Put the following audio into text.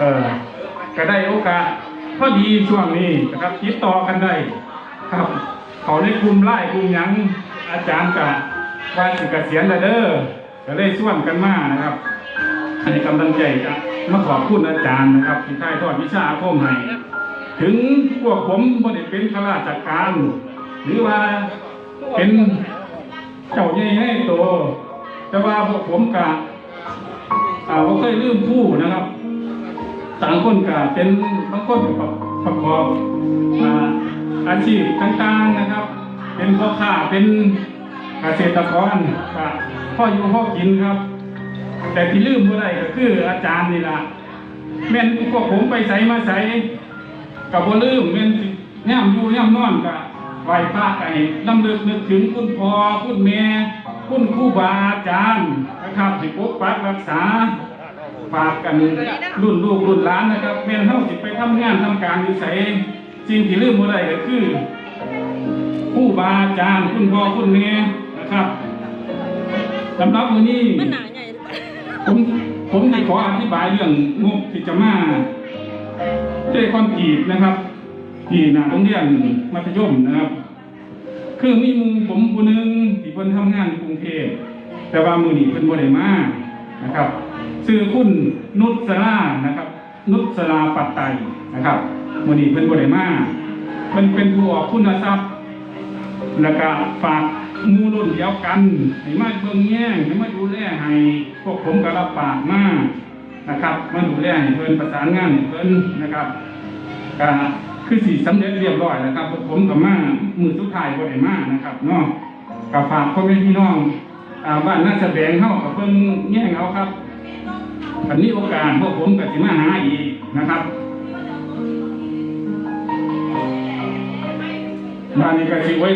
เออก็ได้โอกาสพอดีช่วงนี้นะครับติดต่อกันได้ครับ เขาในกลุ่มไล่กลุ่มยังอาจารย์กะว่าสิเกษียณแล้วเด้อก็เลยส่วนกันมานะครับอันนี้กำลังใจจะมาขอบคุณอาจารย์นะครับ ที่ถ่ายทอดวิชาอาคมให้ถึงพวกผมบ่ได้เป็นข้าราชการ หรือว่าเป็นเจ้าใหญ่ให้โตแต่ว่าพวกผมกะอ่าบ่เคยลืมผู้นะครับ ต่างคนกะเป็นบางคนก็ประกอบอาชีพต่างๆนะครับ เป็นพ่อค้าเป็นเกษตรกรก็พ่ออยู่พ่อกินครับ แต่ที่ลืมบ่ได้ก็คืออาจารย์นี่ล่ะแม่นพวกผมไปใส่มาใส่กับบ่ลืมแม่นสิย่ำอยู่ย่ำนอนก็ไหว้พระไอ้ลำลึกนึกถึงคุณพ่อคุณแม่คุณครูบาอาจารย์นะครับที่ปกปักรักษา ฝากกันรุ่นลูกรุ่นหลานนะครับแม่นเฮาสิไปทำงานทำการอยู่ไสสิ่งที่ลืมบ่ได้ก็คือครูบาอาจารย์คุณพ่อคุณแม่นะครับสำหรับมื้อนี้มันหนาใหญ่ผมผมจะขออธิบายเรื่องงบที่จะมาด้วยความกีดนะครับที่หน้าโรงเรียนมัธยมนะครับ คือมีมุงผมผู้หนึงที่เพิ่นทำงานอยู่กรุงเทพแต่ว่ามือนี้เพิ่นบ่ได้มานะครับ ชื่อคุณนุชรานะครับ นุชราปัตไตนะครับมือนี้เพิ่นบ่ได้มาเพิ่นเป็นผู้ออกคุณทรัพย์ แล้วก็ฝากมูรุ่นเดียวกันให้มาเบิ่งแย่งให้มาดูแลให้พวกผมกรับปากมากนะครับ มาดูแลให้เพิ่นประสานงานให้เพิ่นนะครับก็คือสิสำเร็จเรียบร้อยแล้วครับ พวกผมก็มามือสุดท้ายบ่ได้มานะครับเนาะก็ฝากพ่อแม่พี่น้องบ้านน่าจะแสดงเฮาก็เพิ่นแย่งเอาครับ อันนี้โอกาสพวกผมก็สิมาหาอีกนะครับบ้านนี้ก็สิไว้